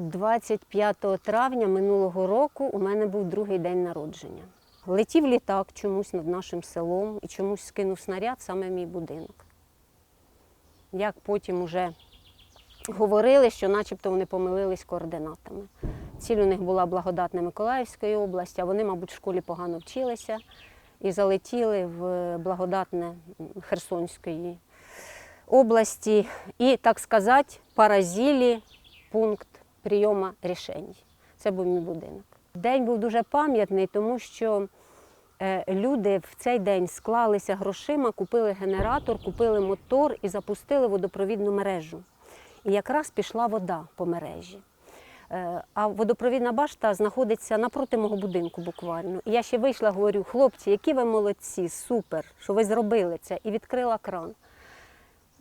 25 травня минулого року у мене був другий день народження. Летів літак чомусь над нашим селом і чомусь скинув снаряд саме в мій будинок. Як потім уже говорили, що начебто вони помилились координатами. Ціль у них була благодатна Миколаївської області, а вони, мабуть, в школі погано вчилися і залетіли в благодатне Херсонської області і, так сказати, поразили пункт прийому рішень. Це був мій будинок. День був дуже пам'ятний, тому що е, люди в цей день склалися грошима, купили генератор, купили мотор і запустили водопровідну мережу. І якраз пішла вода по мережі. Е, А водопровідна башта знаходиться напроти мого будинку буквально. І я ще вийшла, говорю, хлопці, які ви молодці, супер, що ви зробили це, і відкрила кран.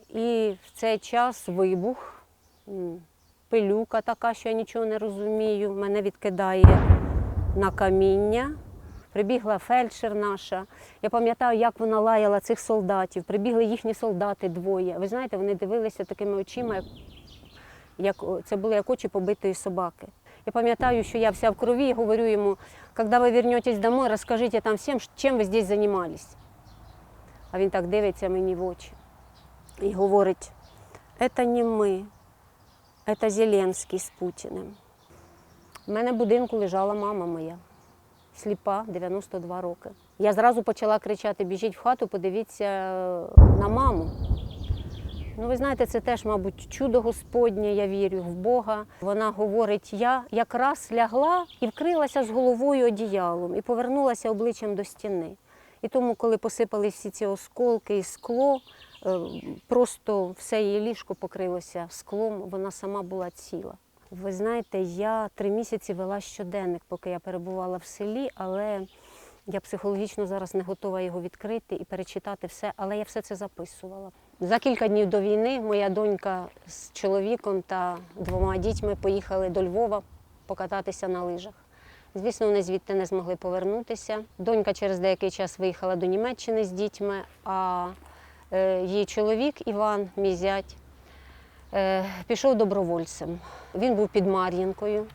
І в цей час вибух, пилюка така, що я нічого не розумію, мене відкидає на каміння. Прибігла фельдшер наша. Я пам'ятаю, як вона лаяла цих солдатів. Прибігли їхні солдати двоє. Ви знаєте, вони дивилися такими очима, як, як це були як очі побитої собаки. Я пам'ятаю, що я вся в крові і говорю йому, коли ви вернетесь домой, розкажіть там всім, чим ви здесь займались. А він так дивиться мені в очі і говорить: це не ми, це Зеленський з Путіним. У мене в будинку лежала мама моя, сліпа, 92 роки. Я зразу почала кричати: біжіть в хату, подивіться на маму. Ну, ви знаєте, це теж, мабуть, чудо Господнє, я вірю в Бога. Вона говорить: я якраз лягла і вкрилася з головою одіялом і повернулася обличчям до стіни. І тому, коли посипались всі ці осколки і скло, е, просто все її ліжко покрилося склом, вона сама була ціла. Ви знаєте, я три місяці вела щоденник, поки я перебувала в селі, але я психологічно зараз не готова його відкрити і перечитати все, але я все це записувала. За кілька днів до війни моя донька з чоловіком та двома дітьми поїхали до Львова покататися на лижах. Звісно, вони звідти не змогли повернутися. Донька через деякий час виїхала до Німеччини з дітьми, а е, її чоловік Іван, мій зять, е, пішов добровольцем. Він був під Мар'їнкою.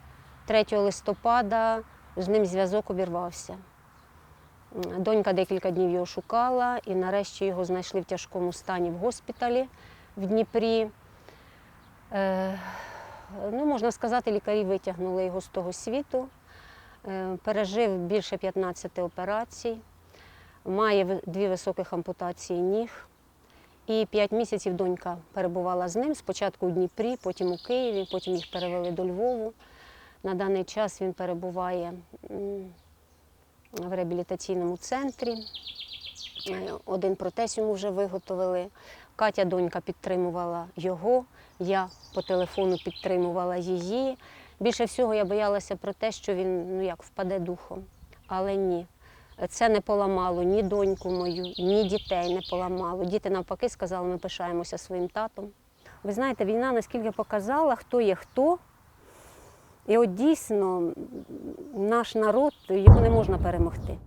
3 листопада з ним зв'язок обірвався. Донька декілька днів його шукала, і нарешті його знайшли в тяжкому стані в госпіталі в Дніпрі. Е, ну, можна сказати, лікарі витягнули його з того світу. Е, пережив більше 15 операцій, має дві високих ампутації ніг. І п'ять місяців донька перебувала з ним. Спочатку у Дніпрі, потім у Києві, потім їх перевели до Львову. На даний час він перебуває в реабілітаційному центрі. Один протез йому вже виготовили. Катя, донька, підтримувала його. Я по телефону підтримувала її. Більше всього я боялася про те, що він ну як впаде духом. Але ні. Це не поламало ні доньку мою, ні дітей не поламало. Діти навпаки сказали, ми пишаємося своїм татом. Ви знаєте, війна наскільки показала, хто є хто. І от дійсно наш народ його не можна перемогти.